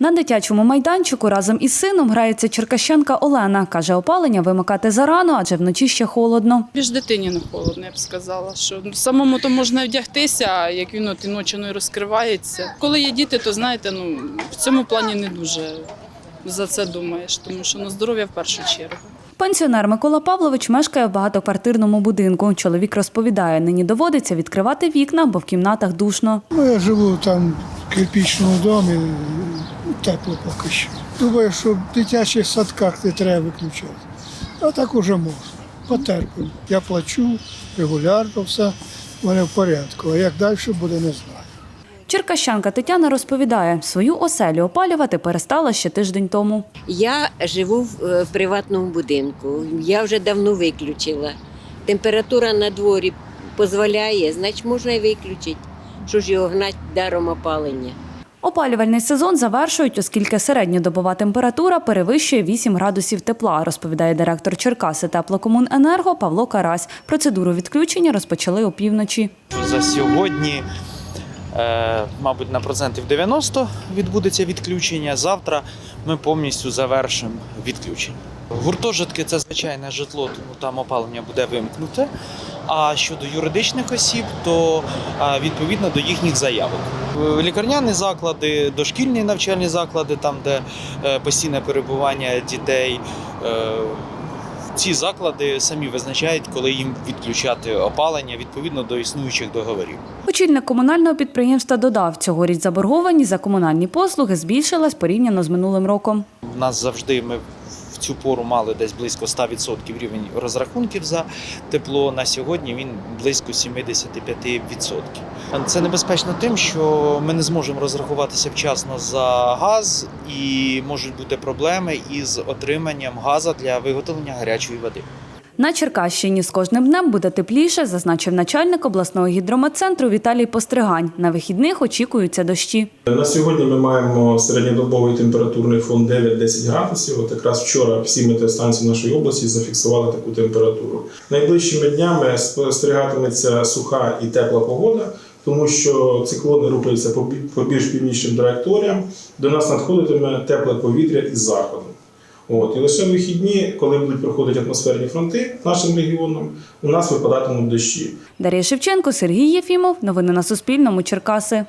На дитячому майданчику разом із сином грається черкащанка Олена. Каже, опалення вимикати зарано, адже вночі ще холодно. Більш дитині не холодно, я б сказала. Що самому то можна вдягтися, а як він от і ночі ну, і розкривається. Коли є діти, то знаєте, ну в цьому плані не дуже за це думаєш, тому що ну, здоров'я в першу чергу. Пенсіонер Микола Павлович мешкає в багатоквартирному будинку. Чоловік розповідає, нині доводиться відкривати вікна, бо в кімнатах душно. Ну, я живу там в кирпичному домі, тепло поки що. Думаю, що в дитячих садках не треба виключати. А так уже можна. Потерпимо. Я плачу регулярно, все в мене в порядку. А як далі буде, не знаю. Черкащанка Тетяна розповідає, свою оселю опалювати перестала ще тиждень тому. Я живу в, е, приватному будинку. Я вже давно виключила. Температура на дворі дозволяє, значить можна і виключити. Що ж його гнати даром опалення? Опалювальний сезон завершують, оскільки середньодобова температура перевищує 8 градусів тепла, розповідає директор Черкаси теплокомуненерго Павло Карась. Процедуру відключення розпочали опівночі. За сьогодні, е, мабуть, на процентів 90 відбудеться відключення. Завтра ми повністю завершимо відключення. Гуртожитки це звичайне житло, тому там опалення буде вимкнуте. А щодо юридичних осіб, то е, відповідно до їхніх заявок. Е, Лікарняні заклади, дошкільні навчальні заклади, там де е, постійне перебування дітей. Ці заклади самі визначають, коли їм відключати опалення відповідно до існуючих договорів. Очільник комунального підприємства додав, цьогоріч заборгованість за комунальні послуги збільшилась порівняно з минулим роком. У нас завжди ми в цю пору мали десь близько 100% рівень розрахунків за тепло. На сьогодні він близько 75%. Це небезпечно тим, що ми не зможемо розрахуватися вчасно за газ, і можуть бути проблеми із отриманням газу для виготовлення гарячої води. На Черкащині з кожним днем буде тепліше, зазначив начальник обласного гідрометцентру Віталій Постригань. На вихідних очікуються дощі. На сьогодні ми маємо середньодобовий температурний фон 9-10 градусів. От якраз вчора всі метеостанції нашої області зафіксували таку температуру. Найближчими днями спостерігатиметься суха і тепла погода, тому що циклони рухаються по більш північним траєкторіям. До нас надходитиме тепле повітря із заходу. От і лише в вихідні, коли будуть проходити атмосферні фронти нашим регіоном, у нас випадатимуть дощі. Дар'я Шевченко, Сергій Єфімов. Новини на Суспільному. Черкаси.